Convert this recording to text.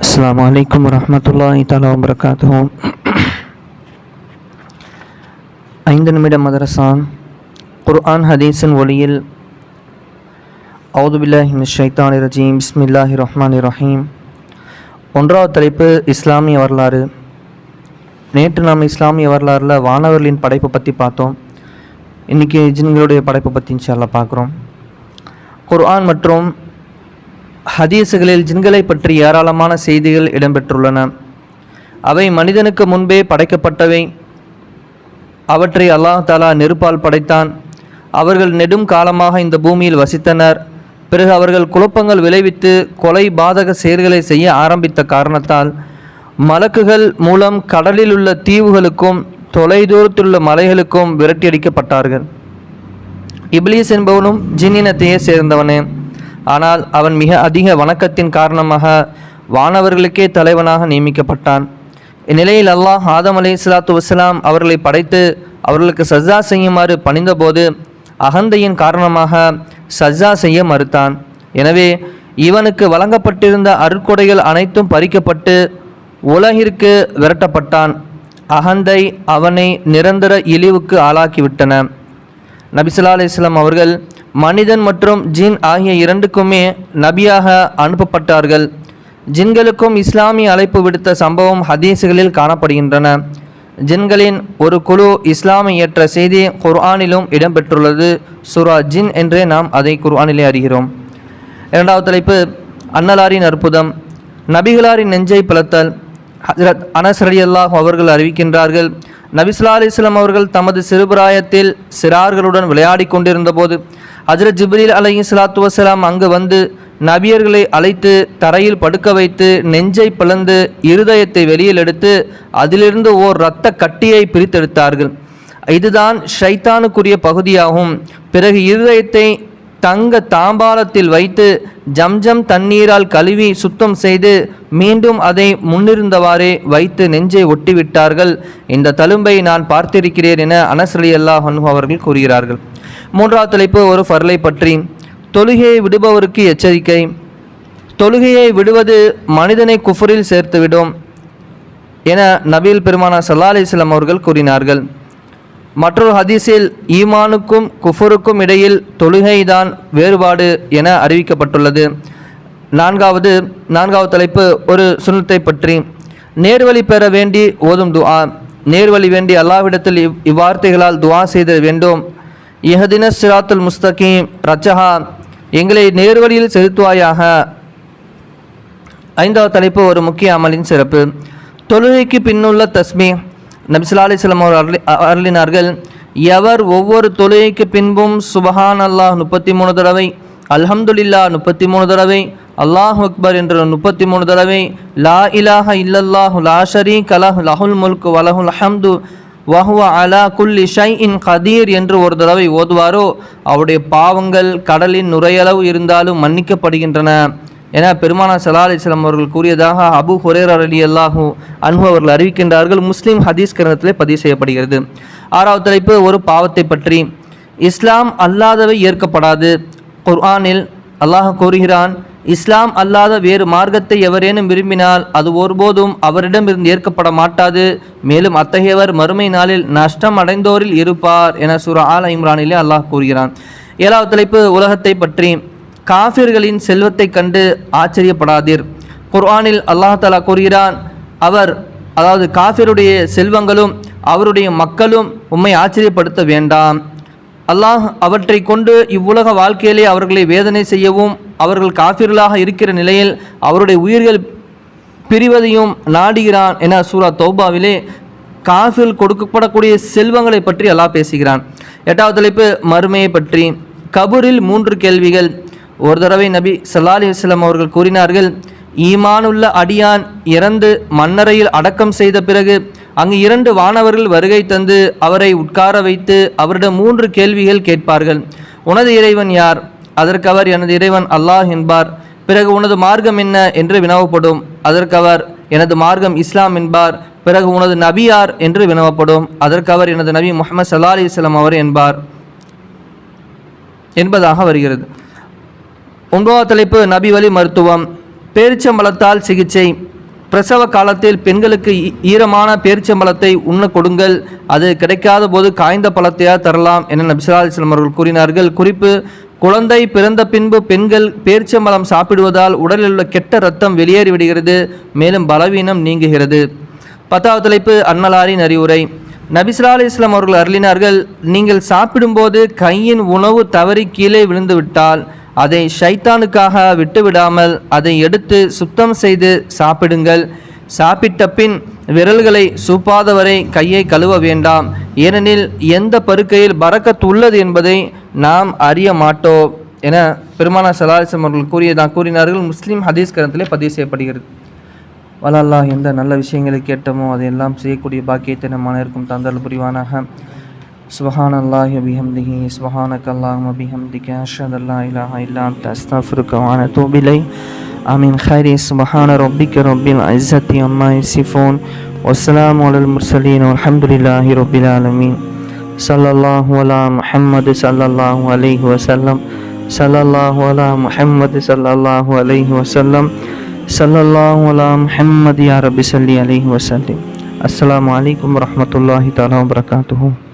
السلام عليكم ورحمة الله تعالى وبركاته ஐந்து நிமிட மதரசா குர்ஆன் ஹதீஸின் ஒளியில் அவுதுபில்லாஹி மிஷ் ஷைத்தானி ரஜீம் பிஸ்மில்லாஹி ரஹ்மானி ரஹீம் ஒன்றாவது தலைப்பு இஸ்லாமிய வரலாறு நேற்று நாம் இஸ்லாமிய வரலாறில் வானவர்களின் படைப்பை பற்றி பார்த்தோம் இன்றைக்கி ஜின்களுடைய படைப்பை பற்றி இன்ஷால்லா பார்க்குறோம் குர்ஆன் மற்றும் ஹதீஸுகளில் ஜின்களை பற்றி ஏராளமான செய்திகள் இடம்பெற்றுள்ளன. அவை மனிதனுக்கு முன்பே படைக்கப்பட்டவை. அவற்றை அல்லாஹ் தாலா நெருப்பால் படைத்தான். அவர்கள் நெடும் காலமாக இந்த பூமியில் வசித்தனர். பிறகு அவர்கள் குழப்பங்கள் விளைவித்து கொலை பாதக செயல்களை செய்ய ஆரம்பித்த காரணத்தால் மலக்குகள் மூலம் கடலில் உள்ள தீவுகளுக்கும் தொலைதூரத்திலுள்ள மலைகளுக்கும் விரட்டியடிக்கப்பட்டார்கள். இப்லீஸ் என்பவனும் ஜின்னினத்தையே சேர்ந்தவனே. ஆனால் அவன் மிக அதிக வணக்கத்தின் காரணமாக வானவர்களுக்கே தலைவனாக நியமிக்கப்பட்டான். இந்நிலையில் அல்லாஹ் ஆதம் அலை சலாத்து வசலாம் அவர்களை படைத்து அவர்களுக்கு சஜ்ஜா செய்யுமாறு பணிந்தபோது அகந்தையின் காரணமாக சஜ்ஜா செய்ய மறுத்தான். எனவே இவனுக்கு வழங்கப்பட்டிருந்த அருட்கொடைகள் அனைத்தும் பறிக்கப்பட்டு உலகிற்கு விரட்டப்பட்டான். அகந்தை அவனை நிரந்தர இழிவுக்கு ஆளாக்கிவிட்டன. நபிசுல்லா அலிஸ்லாம் அவர்கள் மனிதன் மற்றும் ஜின் ஆகிய இரண்டுக்குமே நபியாக அனுப்பப்பட்டார்கள். ஜின்களுக்கும் இஸ்லாமிய அழைப்பு விடுத்த சம்பவம் ஹதீஸுகளில் காணப்படுகின்றன. ஜின்களின் ஒரு குழு இஸ்லாமை ஏற்ற செய்தி குர்ஆனிலும் இடம்பெற்றுள்ளது. சுரா ஜின் என்றே நாம் அதை குர்ஆனிலே அறிகிறோம். இரண்டாவது தலைப்பு அன்னலாரின் அற்புதம். நபிகளாரின் நெஞ்சை பிளத்தல். ஹஜரத் அனசரியல்லாஹ் அவர்கள் அறிவிக்கின்றார்கள் நபிசுல்லா அலிஸ்லாம் அவர்கள் தமது சிறுபிராயத்தில் சிறார்களுடன் விளையாடி கொண்டிருந்தபோது ஹஜரத் ஜிப்ரீல் அலி ஸலாத்து வசலாம் அங்கு வந்து நபியர்களை அழைத்து தரையில் படுக்க வைத்து நெஞ்சை பிளந்து இருதயத்தை வெளியில் எடுத்து அதிலிருந்து ஓர் இரத்த கட்டியை பிரித்தெடுத்தார்கள். இதுதான் ஷைத்தானுக்குரிய பகுதியாகும். பிறகு இருதயத்தை தங்க தாம்பாளத்தில் வைத்து ஜம்ஜம் தண்ணீரால் கழுவி சுத்தம் செய்து மீண்டும் அதை முன்னிருந்தவாறே வைத்து நெஞ்சை ஒட்டிவிட்டார்கள். இந்த தழும்பை நான் பார்த்திருக்கிறேன் என அனசலி அல்லாஹ் அவர்கள் கூறுகிறார்கள். மூன்றாவது தலைப்பு ஒரு ஃபர்லை பற்றி. தொழுகையை விடுபவருக்கு எச்சரிக்கை. தொழுகையை விடுவது மனிதனை குஃபரில் சேர்த்துவிடும் என நபீல் பெருமானா சல்லா அலிஸ்லாம் அவர்கள் கூறினார்கள். மற்றொரு ஹதீஸில் ஈமானுக்கும் குஃபருக்கும் இடையில் தொழுகைதான் வேறுபாடு என அறிவிக்கப்பட்டுள்ளது. நான்காவது நான்காவது தலைப்பு ஒரு சுனத்தை பற்றி. நேர்வழி பெற வேண்டி ஓதும் துஆ. நேர்வழி வேண்டி அல்லாவிடத்தில் இவ் இவ்வார்த்தைகளால் துவா செய்த வேண்டும். இஹதின சிராத்துல் முஸ்தகீம். ரச்சஹா எங்களை நேர்வழியில் செலுத்துவாயாக. ஐந்தாவது தலைப்பு ஒரு முக்கிய அமலின் சிறப்பு. தொழுகைக்கு பின்னுள்ள தஸ்மி. நபிசுல்லா அலிஸ்லாம் அவர் அருளி அருளினார்கள் எவர் ஒவ்வொரு தொழுகைக்கு பின்பும் சுபஹான் அல்லாஹ் முப்பத்தி மூணு தடவை அல்ஹம்துலில்லா முப்பத்தி மூணு தடவை அல்லாஹ் அக்பர் என்ற முப்பத்தி மூணு தடவை லா இலாஹ இல்லல்லாஹு லா ஷரீக் அலஹ் லஹுல் முல்க் வலஹுல் ஹம்து வஹுவ அலா குல்லி ஷை இன் கதீர் என்று ஒரு தடவை ஓதுவாரோ அவருடைய பாவங்கள் கடலின் நுரையளவு இருந்தாலும் மன்னிக்கப்படுகின்றன. என பெருமானா சலா அலிஸ்லாம் அவர்கள் கூறியதாக அபு ஹுரேர் அலி அல்லாஹூ அன்பு அவர்கள் அறிவிக்கின்றார்கள். முஸ்லீம் ஹதீஸ் கிரந்தத்திலே பதிவு செய்யப்படுகிறது. ஆறாவது தலைப்பு ஒரு பாவத்தை பற்றி. இஸ்லாம் அல்லாதவை ஏற்கப்படாது. குர்ஆனில் அல்லாஹ் கூறுகிறான் இஸ்லாம் அல்லாத வேறு மார்க்கத்தை எவரேனும் விரும்பினால் அது ஒருபோதும் அவரிடமிருந்து ஏற்கப்பட மாட்டாது. மேலும் அத்தகையவர் மறுமை நாளில் நஷ்டம் அடைந்தோரில் இருப்பார் என சூரா ஆல் இம்ரானிலே அல்லாஹ் கூறுகிறான். ஏழாவது தலைப்பு உலகத்தை பற்றி. காஃபிர்களின் செல்வத்தை கண்டு ஆச்சரியப்படாதீர். குர்ஆனில் அல்லாஹ் தலா கூறுகிறான் அவர் அதாவது காஃபிருடைய செல்வங்களும் அவருடைய மக்களும் உம்மை ஆச்சரியப்படுத்த வேண்டாம். அல்லாஹ் அவற்றை கொண்டு இவ்வுலக வாழ்க்கையிலே அவர்களை வேதனை செய்யவும் அவர்கள் காஃபிர்களாக இருக்கிற நிலையில் அவருடைய உயிர்கள் பிரிவதையும் நாடுகிறான் என சூரா தௌபாவிலே காஃபில் கொடுக்கப்படக்கூடிய செல்வங்களை பற்றி அல்லாஹ் பேசுகிறான். எட்டாவது தலைப்பு மறுமையை பற்றி. கபூரில் மூன்று கேள்விகள். ஒரு தடவை நபி சல்லா அலிஸ்லாம் அவர்கள் கூறினார்கள் ஈமானுள்ள அடியான் இறந்து மன்னரையில் அடக்கம் செய்த பிறகு அங்கு இரண்டு வானவர்கள் வருகை தந்து அவரை உட்கார வைத்து அவரிடம் மூன்று கேள்விகள் கேட்பார்கள். உனது இறைவன் யார்? அதற்கு அவர் எனது இறைவன் அல்லாஹ் என்பார். பிறகு உனது மார்க்கம் என்ன? என்று வினவப்படும். அதற்கு அவர் எனது மார்க்கம் இஸ்லாம் என்பார். பிறகு உனது நபியார் என்று வினவப்படும். அதற்கு அவர் எனது நபி முகமது சல்லா அலிஸ்லாம் அவர் என்பார். என்பதாக வருகிறது. ஒன்பதாவது தலைப்பு நபி வழி மருத்துவம். பேரிச்சம்பழத்தால் சிகிச்சை. பிரசவ காலத்தில் பெண்களுக்கு ஈ- ஈரமான பேரிச்சம்பழத்தை உண்ண கொடுங்கள். அது கிடைக்காத போது காய்ந்த பழத்தையா தரலாம் என நபிசல்லா அவர்கள் கூறினார்கள். குறிப்பு குழந்தை பிறந்த பின்பு பெண்கள் பேரிச்சம்பழம் சாப்பிடுவதால் உடலில் உள்ள கெட்ட ரத்தம் வெளியேறிவிடுகிறது மேலும் பலவீனம் நீங்குகிறது. பத்தாவது தலைப்பு அன்னலாரின் அறிவுரை நபிசுலா அலி இஸ்லாம் அவர்கள் அருளினார்கள் நீங்கள் சாப்பிடும்போது கையின் உணவு தவறி கீழே விழுந்து விட்டால் அதை ஷைத்தானுக்காக விட்டுவிடாமல் அதை எடுத்து சுத்தம் செய்து சாப்பிடுங்கள். சாப்பிட்ட பின் விரல்களை சூப்பாதவரை கையை கழுவ வேண்டாம். ஏனெனில் எந்த பருக்கையில் பறக்கத்து உள்ளது என்பதை நாம் அறிய மாட்டோம் என பெருமானா சலாஹம் அவர்கள் கூறியதான் கூறினார்கள். முஸ்லீம் ஹதீஸ் கரத்திலே பதிவு செய்யப்படுகிறது. வலல்லாஹ் எந்த நல்ல விஷயங்களை கேட்டோமோ அதையெல்லாம் செய்யக்கூடிய பாக்கியத்தை நம்ம அனைவருக்கும் தந்தல் புரிவானாக. سبحان الله وبحمده سبحانك اللهم وبحمدك أشهد أن لا إله إلا أنت أستغفرك وأتوب إليك آمين خير سبحان ربك رب العزة عما يصفون والسلام على المرسلين والحمد لله رب العالمين صلى الله على محمد صلى الله عليه وسلم. صلى الله على محمد صلى الله عليه وسلم. صلى الله على محمد يا رب صلي عليه وسلم. السلام عليكم ورحمة الله تعالى وبركاته